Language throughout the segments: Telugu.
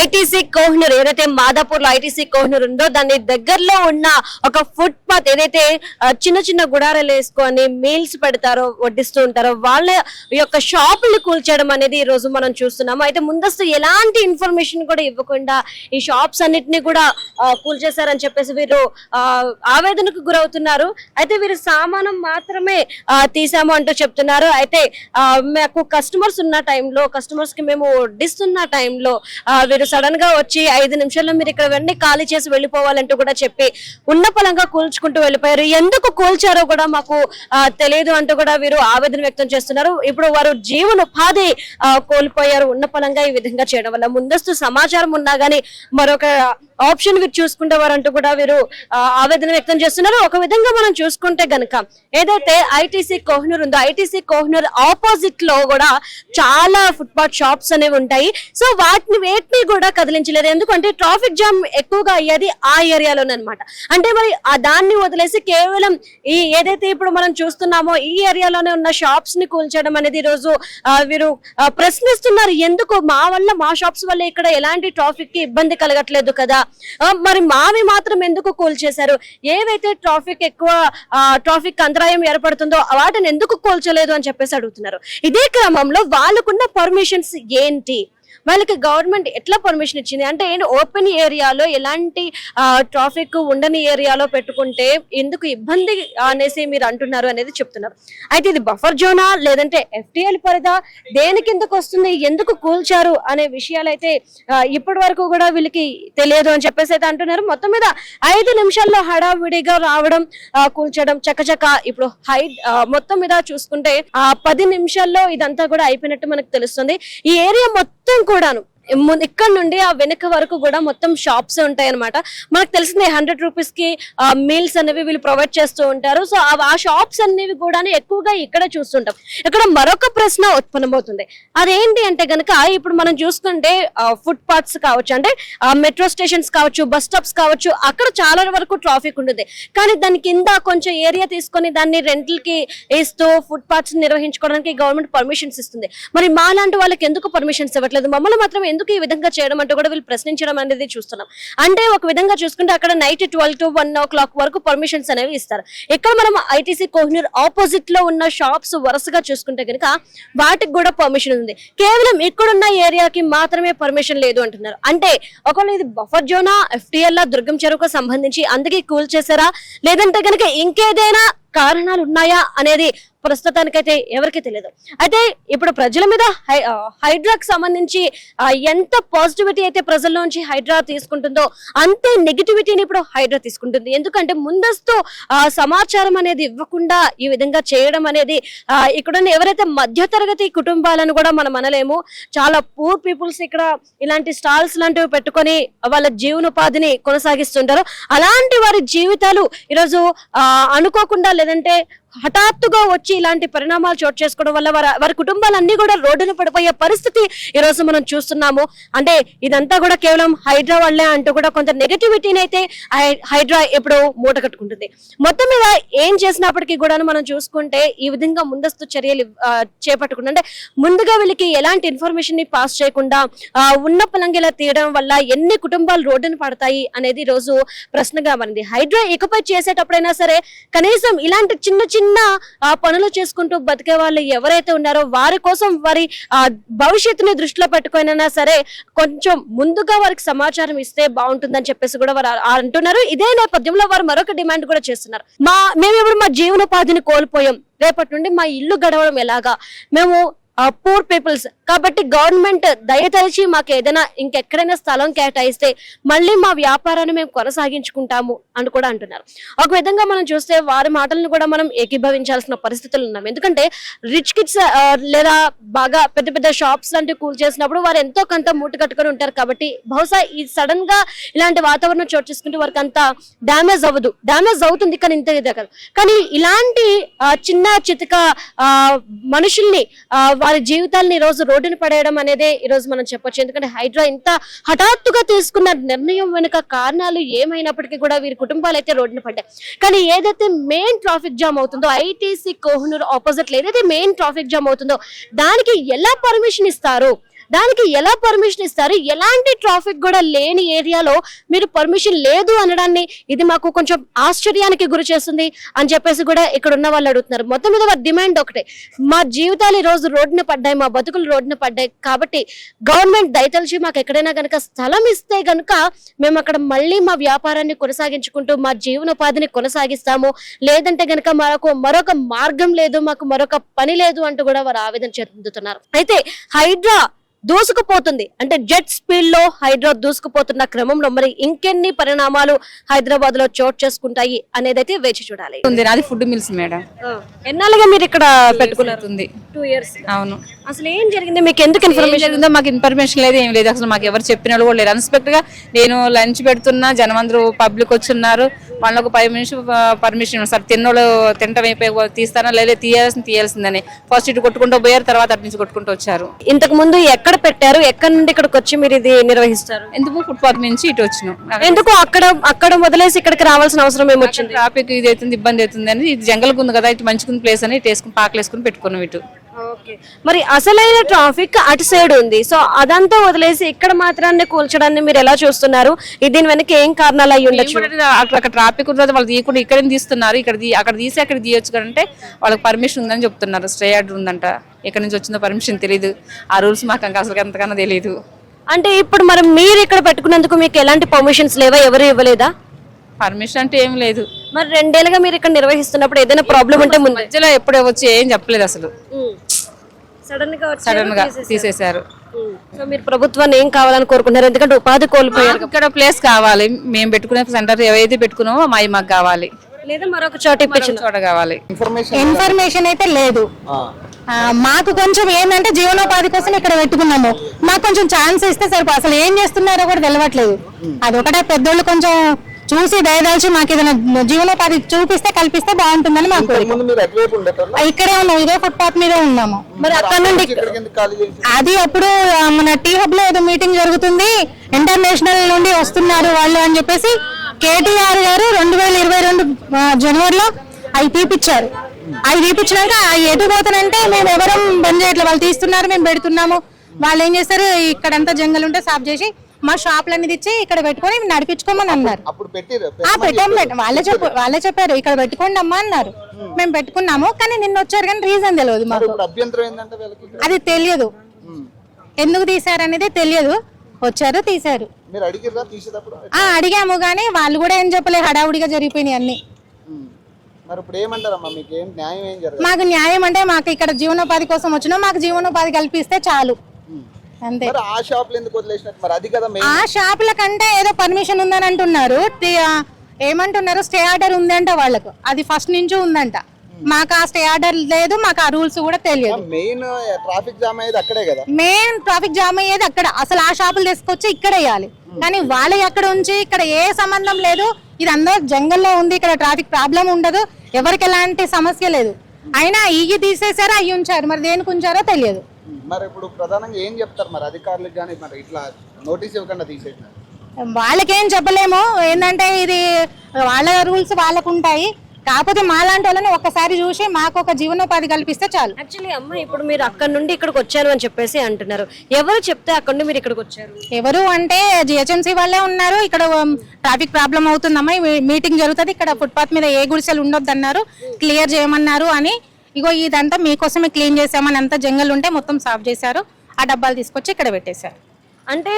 ఐటీసీ కోహ్నూర్ ఏదైతే మాదాపూర్లో ఐటీసీ కోహినూర్ ఉందో దాని దగ్గరలో ఉన్న ఒక ఫుట్ పాత్ ఏదైతే చిన్న చిన్న గుడారాలు వేసుకొని మీల్స్ పెడతారో వడ్డిస్తూ ఉంటారో వాళ్ళ యొక్క షాపులు కూల్చేయడం అనేది ఈ రోజు మనం చూస్తున్నాము. అయితే ముందస్తు ఎలాంటి ఇన్ఫర్మేషన్ కూడా ఇవ్వకుండా ఈ షాప్స్ అన్నిటిని కూడా కూల్చేశారని చెప్పేసి వీరు ఆవేదనకు గురవుతున్నారు. అయితే వీరు సామానం మాత్రమే తీసాము అంటూ చెప్తున్నారు. అయితే మాకు కస్టమర్స్ ఉన్న టైంలో కస్టమర్స్కి మేము వడ్డిస్తున్న టైంలో వీరు సడన్గా వచ్చి ఐదు నిమిషాల్లో మీరు ఇక్కడ వెంటనే ఖాళీ చేసి వెళ్ళిపోవాలంటూ కూడా చెప్పి ఉన్న పలంగా కూల్చుకుంటూ వెళ్ళిపోయారు. ఎందుకు కూల్చారో కూడా మాకు తెలియదు అంటూ కూడా వీరు ఆవేదన వ్యక్తం చేస్తున్నారు. ఇప్పుడు వారు జీవనోపాధి కోల్పోయారు. ఉన్న పలంగా ఈ విధంగా చేయడం వల్ల ముందస్తు సమాచారం ఉన్నా గానీ మరొక ఆప్షన్ వీరు చూసుకుంటేవారు కూడా వీరు ఆవేదన వ్యక్తం చేస్తున్నారు. ఒక విధంగా మనం చూసుకుంటే గనక ఏదైతే ఐటీసీ కోహ్నూర్ ఉందో ఐటీసీ కోహినూర్ ఆపోజిట్లో కూడా చాలా ఫుట్పాత్ షాప్స్ అనేవి ఉంటాయి. సో వాటిని వేటిని కూడా కదిలించలేదు. ఎందుకంటే ట్రాఫిక్ జామ్ ఎక్కువగా అయ్యేది ఆ ఏరియాలోనే అనమాట అంటే మరి ఆ దాన్ని వదిలేసి కేవలం ఈ ఏదైతే ఇప్పుడు మనం చూస్తున్నామో ఈ ఏరియాలోనే ఉన్న షాప్స్ని కూల్చడం అనేది ఈరోజు రోజు వీరు ప్రశ్నిస్తున్నారు. ఎందుకు మా వల్ల మా షాప్స్ వల్ల ఇక్కడ ఎలాంటి ట్రాఫిక్కి ఇబ్బంది కలగట్లేదు కదా? మరి మావి మాత్రం ఎందుకు కూల్చేశారు? ఏవైతే ట్రాఫిక్ ఎక్కువ ట్రాఫిక్ అంతరాయం ఏర్పడుతుందో వాటిని ఎందుకు కూల్చలేదు అని చెప్పేసి అడుగుతున్నారు. ఇదే క్రమంలో వాళ్ళకున్న పర్మిషన్స్ ఏంటి? వాళ్ళకి గవర్నమెంట్ ఎట్లా పర్మిషన్ ఇచ్చింది? అంటే ఓపెన్ ఏరియాలో ఎలాంటి ట్రాఫిక్ ఉండని ఏరియాలో పెట్టుకుంటే ఎందుకు ఇబ్బంది అనేసి మీరు అంటున్నారు అనేది చెప్తున్నారు. అయితే ఇది బఫర్ జోనా లేదంటే ఎఫ్టీఎల్ పరిధా? దేనికి ఎందుకు వస్తుంది? ఎందుకు కూల్చారు? అనే విషయాలు అయితే ఇప్పటి వరకు కూడా వీళ్ళకి తెలియదు అని చెప్పేసి అయితే అంటున్నారు. మొత్తం మీద ఐదు నిమిషాల్లో హడావిడిగా రావడం కూల్చడం చకచక ఇప్పుడు హై మొత్తం మీద చూసుకుంటే ఆ పది నిమిషాల్లో ఇదంతా కూడా అయిపోయినట్టు మనకు తెలుస్తుంది. ఈ ఏరియా మొత్తం కూడాను. ఇక్కడ నుండి ఆ వెనక వరకు కూడా మొత్తం షాప్స్ ఉంటాయి అనమాట మనకు తెలిసిందే హండ్రెడ్ రూపీస్కి మీల్స్ అనేవి వీళ్ళు ప్రొవైడ్ చేస్తూ ఉంటారు. సో ఆ షాప్స్ అనేవి కూడా ఎక్కువగా ఇక్కడ చూస్తుంటాం. ఇక్కడ మరొక ప్రశ్న ఉత్పన్నమవుతుంది. అదేంటి అంటే గనక ఇప్పుడు మనం చూసుకుంటే ఫుట్ పాత్స్ కావచ్చు అంటే మెట్రో స్టేషన్స్ కావచ్చు బస్ స్టాప్స్ కావచ్చు అక్కడ చాలా వరకు ట్రాఫిక్ ఉంటుంది. కానీ దాని కింద కొంచెం ఏరియా తీసుకొని దాన్ని రెంటల్కి ఇస్తూ ఫుట్ పాత్స్ నిర్వహించుకోవడానికి గవర్నమెంట్ పర్మిషన్స్ ఇస్తుంది. మరి మా లాంటి వాళ్ళకి ఎందుకు పర్మిషన్స్ ఇవ్వట్లేదు? మమ్మల్ని మాత్రం ఎందుకు ఈ విధంగా చేయడం అంటూ కూడా వీళ్ళు ప్రశ్నించడం అనేది చూస్తున్నాం. అంటే ఒక విధంగా చూసుకుంటే అక్కడ night twelve to one o'clock వరకు పర్మిషన్స్ అనేవి ఇస్తారు. ఇక్కడ మనం ఐటీసీ కోహినూర్ ఆపోజిట్లో ఉన్న షాప్స్ వరుసగా చూసుకుంటే కనుక వాటికి కూడా పర్మిషన్ ఉంది. కేవలం ఇక్కడున్న ఏరియాకి మాత్రమే పర్మిషన్ లేదు అంటున్నారు. అంటే ఒకవేళ ఇది బఫర్ జోనా ఎఫ్టిఎల్ దుర్గం చెరువుకు సంబంధించి అందుకే కూల్ చేశారా? లేదంటే కనుక ఇంకేదైనా కారణాలు ఉన్నాయా అనేది ప్రస్తుతానికైతే ఎవరికి తెలియదు అయితే ఇప్పుడు ప్రజల మీద హై- హైడ్రాకి సంబంధించి ఎంత పాజిటివిటీ అయితే ప్రజల్లోంచి హైడ్రా తీసుకుంటుందో అంతే నెగిటివిటీని ఇప్పుడు హైడ్రా తీసుకుంటుంది. ఎందుకంటే ముందస్తు సమాచారం అనేది ఇవ్వకుండా ఈ విధంగా చేయడం అనేది ఇక్కడ ఇక్కడున్న ఎవరైతే మధ్యతరగతి కుటుంబాలను కూడా మనం అనలేము. చాలా పూర్ పీపుల్స్ ఇక్కడ ఇలాంటి స్టాల్స్ లాంటివి పెట్టుకొని వాళ్ళ జీవనోపాధిని కొనసాగిస్తుంటారు. అలాంటి వారి జీవితాలు ఈరోజు అనుకోకుండా లేదంటే హఠాత్తుగా వచ్చి ఇలాంటి పరిణామాలు చోటు చేసుకోవడం వల్ల వారి వారి కుటుంబాలన్నీ కూడా రోడ్డున పడిపోయే పరిస్థితి ఈ రోజు మనం చూస్తున్నాము. అంటే ఇదంతా కూడా కేవలం హైడ్రా వల్లే అంటూ కూడా కొంత నెగటివిటీని అయితే హైడ్రా ఎప్పుడు మూట కట్టుకుంటుంది. మొత్తం మీద ఏం చేసినప్పటికీ కూడా మనం చూసుకుంటే ఈ విధంగా ముందస్తు చర్యలు ఆ, చేపట్టకుండా అంటే ముందుగా వీళ్ళకి ఎలాంటి ఇన్ఫర్మేషన్ని పాస్ చేయకుండా ఉన్న పలంగిలా తీయడం వల్ల ఎన్ని కుటుంబాలు రోడ్డున పడతాయి అనేది రోజు ప్రశ్నగా మనది. హైడ్రా ఇకపై చేసేటప్పుడైనా సరే కనీసం ఇలాంటి చిన్న చిన్న ఆ, పనులు చేసుకుంటూ బతికే వాళ్ళు ఎవరైతే ఉన్నారో వారి కోసం వారి ఆ, భవిష్యత్తుని దృష్టిలో పెట్టుకునైనా సరే కొంచెం ముందుగా వారికి సమాచారం ఇస్తే బాగుంటుందని చెప్పేసి కూడా వారు అంటున్నారు. ఇదే నేపథ్యంలో వారు మరొక డిమాండ్ కూడా చేస్తున్నారు. మా మేము ఇప్పుడు మా జీవనోపాధిని కోల్పోయాం. రేపటి నుండి మా ఇల్లు గడవడం ఎలాగా? మేము పూర్ పీపుల్స్ కాబట్టి గవర్నమెంట్ దయతలిచి మాకు ఏదైనా ఇంకెక్కడైనా స్థలం కేటాయిస్తే మళ్ళీ మా వ్యాపారాన్ని మేము కొనసాగించుకుంటాము అని కూడా అంటున్నారు. ఒక విధంగా మనం చూస్తే వారి మాటలను కూడా మనం ఏకీభవించాల్సిన పరిస్థితులు ఉన్నాం. ఎందుకంటే రిచ్ కిడ్స్ లేదా బాగా పెద్ద పెద్ద షాప్స్ లాంటివి కూల్ చేసినప్పుడు వారు ఎంతో కొంత మూట కట్టుకొని ఉంటారు కాబట్టి బహుశా ఈ సడన్గా ఇలాంటి వాతావరణం చోటు చేసుకుంటే వారికి అంత డ్యామేజ్ అవ్వదు. డ్యామేజ్ అవుతుంది కానీ ఇంత ఇదే కాదు. కానీ ఇలాంటి చిన్న చితక ఆ, మనుషుల్ని వారి జీవితాలను ఈ రోజు రోడ్డున పడేయడం అనేది ఈరోజు మనం చెప్పొచ్చు. ఎందుకంటే హైడ్రా ఇంత హఠాత్తుగా తీసుకున్న నిర్ణయం వెనుక కారణాలు ఏమైనప్పటికీ కూడా వీరి కుటుంబాలు అయితే రోడ్డున పడ్డాయి. కానీ ఏదైతే మెయిన్ ట్రాఫిక్ జామ్ అవుతుందో ఐటీసీ కోహనూరు ఆపోజిట్లో ఏదైతే మెయిన్ ట్రాఫిక్ జామ్ అవుతుందో దానికి ఎలా పర్మిషన్ ఇస్తారు? దానికి ఎలా పర్మిషన్ ఇస్తారు? ఎలాంటి ట్రాఫిక్ కూడా లేని ఏరియాలో మీరు పర్మిషన్ లేదు అనడాన్ని ఇది మాకు కొంచెం ఆశ్చర్యానికి గురి చేస్తుంది అని చెప్పేసి కూడా ఇక్కడ ఉన్న వాళ్ళు అడుగుతున్నారు. మొత్తం మీద వారి డిమాండ్ ఒకటే. మా జీవితాలు ఈ రోజు రోడ్డున పడ్డాయి మా బతుకులు రోడ్డున పడ్డాయి కాబట్టి గవర్నమెంట్ దయతలిచి మాకు ఎక్కడైనా కనుక స్థలం ఇస్తే కనుక మేము అక్కడ మళ్ళీ మా వ్యాపారాన్ని కొనసాగించుకుంటూ మా జీవనోపాధిని కొనసాగిస్తాము. లేదంటే కనుక మాకు మరొక మార్గం లేదు మాకు మరొక పని లేదు అంటూ కూడా వారు ఆవేదన చెందుతున్నారు. అయితే హైడ్రా దూసుకుపోతుంది. అంటే జెట్ స్పీడ్లో హైడ్రా దూసుకుపోతున్న క్రమంలో మరి ఇంకెన్ని పరిణామాలు హైదరాబాద్లో చోటు చేసుకుంటాయి అనేదైతే వేచి చూడాలి. ఉంది. నాది ఫుడ్ మిల్స్ మేడం. ఎన్నాళ్ళుగా మీరు ఇక్కడ పెట్టుకున్నారు? ఉంది టూ ఇయర్స్ అవును. అసలు ఏం జరిగింది? మీకు ఎందుకు ఇన్ఫర్మేషన్ జరిగిందో మాకు ఇన్ఫర్మేషన్ లేదు ఏం లేదు. అసలు మాకు ఎవరు చెప్పిన వాళ్ళు కూడా లేరు. అన్ఎక్స్పెక్ట్గా నేను లంచ్ పెడుతున్నా. జనం అందరూ పబ్లిక్ వచ్చున్నారు వాళ్ళకు ఫైవ్ మినిట్స్ పర్మిషన్ సార్ తిన్నోళ్ళు తింటం అయిపోయి తీస్తానా లేదా తీయాల్సింది తీయాల్సిందని. ఫస్ట్ ఇటు కొట్టుకుంటూ పోయారు తర్వాత అటు నుంచి కొట్టుకుంటూ వచ్చారు. ఇంతకు ముందు ఎక్కడ పెట్టారు? ఎక్కడ నుండి ఇక్కడికి వచ్చి మీరు ఇది నిర్వహిస్తారు? ఎందుకు ఫుట్పాత్ నుంచి ఇటు వచ్చినాం? ఎందుకు అక్కడ అక్కడ వదిలేసి ఇక్కడికి రావాల్సిన అవసరం ఏమొచ్చింది ట్రాఫిక్ ఇది అవుతుంది ఇబ్బంది అవుతుంది అని ఇది జంగల్ ఉంది కదా ఇటు మంచిగా ప్లేస్ అని ఇటు వేసుకుని పాకలు వేసుకుని పెట్టుకున్నాం ఇటు. మరి అసలైన ట్రాఫిక్ అటు సైడ్ ఉంది. సో అదంతా వదిలేసి ఇక్కడ మాత్రాన్ని కూల్చడాన్ని మీరు ఎలా చూస్తున్నారు? దీని వెనక ఏం కారణాలు అయి ఉండొచ్చు? అక్కడ ట్రాఫిక్ ఉన్నది వాళ్ళు తీయకుండా ఇక్కడ తీస్తున్నారు? ఇక్కడ అక్కడ తీసి అక్కడ తీయొచ్చు అంటే వాళ్ళకి పర్మిషన్ ఉందని చెప్తున్నారు. స్టే ఆర్డర్ ఉందంట. ఎక్కడి నుంచి వచ్చిందో పర్మిషన్ తెలియదు ఆ రూల్స్ మాకు అసలు ఎంతకన్నా తెలియదు అంటే ఇప్పుడు మరి మీరు ఇక్కడ పెట్టుకున్నందుకు మీకు ఎలాంటి పర్మిషన్స్ లేవా? ఎవరు ఇవ్వలేదా? పర్మిషన్ అంటే ఏం లేదు. మరి రెండేళ్ళుగా మీరు ఇక్కడ నిర్వహిస్తున్నప్పుడు ఏదైనా ప్రాబ్లం ఉంటే ముందు. మధ్యలో ఎప్పుడే వచ్చి ఏం చెప్పలేదు అసలు. సడన్గా సడన్గా తీసేశారు. సో మీరు ప్రభుత్వాన్ని ఏం కావాలని కోరుకుంటున్నారు? ఎందుకంటే ఉపాధి కోల్పోయారు మాకు ఇక్కడ ప్లేస్ కావాలి. మేము పెట్టుకునే సెంటర్ ఏవైతే పెట్టుకున్నామో మావి మాకు కావాలి. లేదా మరొక చోట ఇప్పించిన చోట కావాలి. ఇన్ఫర్మేషన్ అయితే లేదు. ఆ, మాకు కొంచెం ఏంటంటే జీవనోపాధి కోసం ఇక్కడ పెట్టుకున్నాము. మాకు కొంచెం ఛాన్స్ ఇస్తే సరిపో అసలు ఏం చేస్తున్నారో కూడా తెలియట్లేదు అదొకటే పెద్దోళ్ళు కొంచెం చూసి దయదాల్చి మాకు ఏదైనా జీవనోపాధి చూపిస్తే కల్పిస్తే బాగుంటుందని మాకు కోరిక. ముందు మీరు ఎటువైపు ఉండేటోళ్ళ? ఇక్కడే ఉన్నాం ఇదే ఫుట్పాత్ మీదే ఉన్నాము. మరి అక్కడ నుండి అది అప్పుడు మన టీ హబ్లో ఏదో మీటింగ్ జరుగుతుంది. ఇంటర్నేషనల్ నుండి వస్తున్నారు వాళ్ళు అని చెప్పేసి కేటీఆర్ గారు రెండు వేల ఇరవై రెండు జనవరిలో అవి తీపిచ్చారు. అవి తీపిచ్చినాక అవి ఎటు పోతానంటే మేము ఎవరం బంద్ చేయట్లేదు వాళ్ళు తీస్తున్నారు మేము పెడుతున్నాము. వాళ్ళు ఏం చేస్తారు? ఇక్కడంతా జంగల్ ఉంటే సాఫ్ చేసి మా షాపులన్నీ తెచ్చి ఇక్కడ పెట్టుకొని నడిపించుకోమని అన్నారు. పెట్టాం వాళ్ళే చెప్పు వాళ్ళే చెప్పారు ఇక్కడ పెట్టుకోండి అమ్మా అన్నారు. మేము పెట్టుకున్నాము కానీ నిన్న వచ్చారు కానీ రీజన్ తెలియదు మాకు. అది తెలియదు. ఎందుకు తీసారనేది తెలియదు. వచ్చారు ఆ అడిగాము కానీ వాళ్ళు కూడా ఏం చెప్పలే హడావుడిగా జరిగిపోయినాయి అన్ని. మాకు న్యాయం అంటే మాకు ఇక్కడ జీవనోపాధి కోసం వచ్చినా మాకు జీవనోపాధి కల్పిస్తే చాలు. అంతే. మరి ఆ షాపులు ఎందుకు వదిలేసినట్టు? మరి అది కదా మెయిన్ ఆ షాపుల కంటే ఏదో పర్మిషన్ ఉందని అంటున్నారు. తి- ఆ, ఏమంటున్నారు? స్టే ఆర్డర్ ఉందంట వాళ్ళకు. అది ఫస్ట్ నుంచి ఉందంట. మాకు ఆ స్టే ఆర్డర్ లేదు మాకు ఆ రూల్స్ కూడా తెలియదు. మెయిన్ ట్రాఫిక్ జామ్ అయ్యేది అక్కడే కదా? మెయిన్ ట్రాఫిక్ జామ్ అయ్యేది అక్కడ. అసలు ఆ షాపులు తీసుకొచ్చి ఇక్కడ వేయాలి. కానీ వాళ్ళ అక్కడ ఉంచి ఇక్కడ ఏ సంబంధం లేదు. ఇది అందరూ జంగల్లో ఉంది. ఇక్కడ ట్రాఫిక్ ప్రాబ్లం ఉండదు. ఎవరికి ఎలాంటి సమస్య లేదు. అయినా ఇవి తీసేసారో అవి ఉంచారు మరి దేనికి ఉంచారో తెలియదు. మరి ఇప్పుడు ప్రధానంగా ఏం చెప్తారు మరి అధికారులకు కానీ మరి ఇట్లా నోటీస్ ఇవ్వకుండా తీసేసినారు? వాళ్ళకేం చెప్పలేము. ఏంటంటే ఇది వాళ్ళ రూల్స్ వాళ్ళకు ఉంటాయి కాకపోతే మాలాంటి వాళ్ళని ఒక్కసారి చూసి మాకు ఒక జీవనోపాధి కల్పిస్తే చాలు. యాక్చువల్లీ అమ్మ ఇప్పుడు మీరు అక్కడ నుండి ఇక్కడికి వచ్చారు అని చెప్పేసి అంటున్నారు. ఎవరు చెప్తే అక్కడ నుండి మీరు ఇక్కడికి వచ్చారు? ఎవరు అంటే జిహెచ్ఎంసీ వాళ్ళే ఉన్నారు. ఇక్కడ ట్రాఫిక్ ప్రాబ్లం అవుతుందమ్మా. మీటింగ్ జరుగుతుంది. ఇక్కడ ఫుట్పాత్ మీద ఏ గుడిసెలు ఉండొద్దు అన్నారు క్లియర్ చేయమన్నారు అని ఇగో ఇదంతా మీకోసమే క్లీన్ చేసామని అంతా జంగల్ ఉంటే మొత్తం సాఫ్ చేశారు. ఆ డబ్బాలు తీసుకొచ్చి ఇక్కడ పెట్టేశారు. అంటే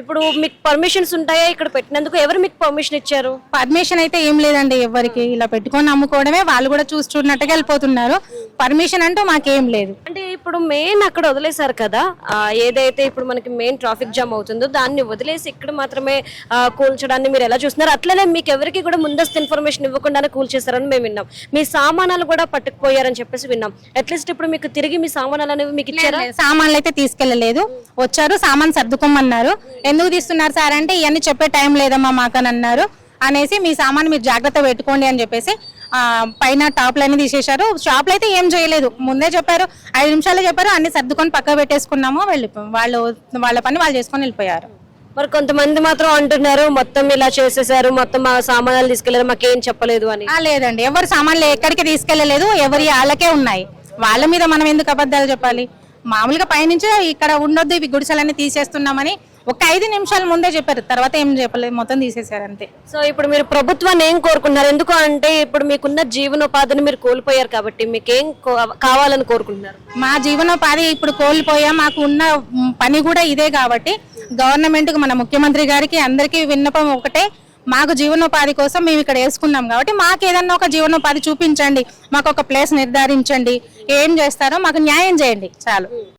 ఇప్పుడు మీకు పర్మిషన్స్ ఉంటాయా ఇక్కడ పెట్టినందుకు? ఎవరు మీకు పర్మిషన్ ఇచ్చారు? పర్మిషన్ అయితే ఏం లేదండి ఎవరికి. ఇలా పెట్టుకొని అమ్ముకోవడమే. వాళ్ళు కూడా చూస్తున్నట్టుగా వెళ్ళిపోతున్నారు. పర్మిషన్ అంటూ మాకేం లేదు. అంటే ఇప్పుడు మెయిన్ అక్కడ వదిలేశారు కదా? ఆ, ఏదైతే ఇప్పుడు మనకి మెయిన్ ట్రాఫిక్ జామ్ అవుతుందో దాన్ని వదిలేసి ఇక్కడ మాత్రమే ఆ, కూల్చడాన్ని మీరు ఎలా చూస్తున్నారు? అట్లనే మీకు ఎవరికి కూడా ముందస్తు ఇన్ఫర్మేషన్ ఇవ్వకుండానే కూల్చేశారని మేము విన్నాం. మీ సామానాలు కూడా పట్టుకుపోయారని చెప్పేసి విన్నాం. అట్లీస్ట్ ఇప్పుడు మీకు తిరిగి మీ సామానాలు అనేవి మీకు ఇచ్చారా? సామాన్లు అయితే తీసుకెళ్ళలేదు వచ్చారు సామాన్ సర్దుకోమన్నారు. ఎందుకు తీస్తున్నారు సార్ అంటే ఇవన్నీ చెప్పే టైం లేదమ్మా మాకని అన్నారు. అనేసి మీ సామాన్ మీరు జాగ్రత్త పెట్టుకోండి అని చెప్పేసి ఆ, పైన టాప్లన్నీ తీసేశారు. షాప్లో అయితే ఏం చేయలేదు. ముందే చెప్పారు ఐదు నిమిషాలు చెప్పారు అన్ని సర్దుకొని పక్క పెట్టేసుకున్నాము వెళ్ళిపోయాం వాళ్ళు వాళ్ళ పని వాళ్ళు చేసుకొని వెళ్ళిపోయారు. మరి కొంతమంది మాత్రం అంటున్నారు మొత్తం ఇలా చేసేసారు మొత్తం మా సామాన్లు తీసుకెళ్ళారు మాకేం చెప్పలేదు అని. లేదండి. ఎవరు సామాన్లు ఎక్కడికి తీసుకెళ్ళలేదు ఎవరి వాళ్ళకే ఉన్నాయి. వాళ్ళ మీద మనం ఎందుకు అబద్ధాలు చెప్పాలి? మామూలుగా పైనుంచి ఇక్కడ ఉండొద్దు ఇవి గుడిసెలన్నీ తీసేస్తున్నామని ఒక ఐదు నిమిషాల ముందే చెప్పారు తర్వాత ఏం చెప్పలేదు మొత్తం తీసేశారు అంతే. సో ఇప్పుడు మీరు ప్రభుత్వాన్ని ఏం కోరుకుంటున్నారు ఎందుకు అంటే ఇప్పుడు మీకున్న జీవనోపాధిని మీరు కోల్పోయారు కాబట్టి మీకేం కో- కావాలని కోరుకుంటున్నారు? మా జీవనోపాధి ఇప్పుడు కోల్పోయా మాకు ఉన్న పని కూడా ఇదే కాబట్టి గవర్నమెంట్కు మన ముఖ్యమంత్రి గారికి అందరికీ విన్నపం ఒకటే మాకు జీవనోపాధి కోసం మేము ఇక్కడ వేసుకున్నాం కాబట్టి మాకు ఏదన్నా ఒక జీవనోపాధి చూపించండి మాకు ఒక ప్లేస్ నిర్ధారించండి ఏం చేస్తారో మాకు న్యాయం చేయండి చాలు.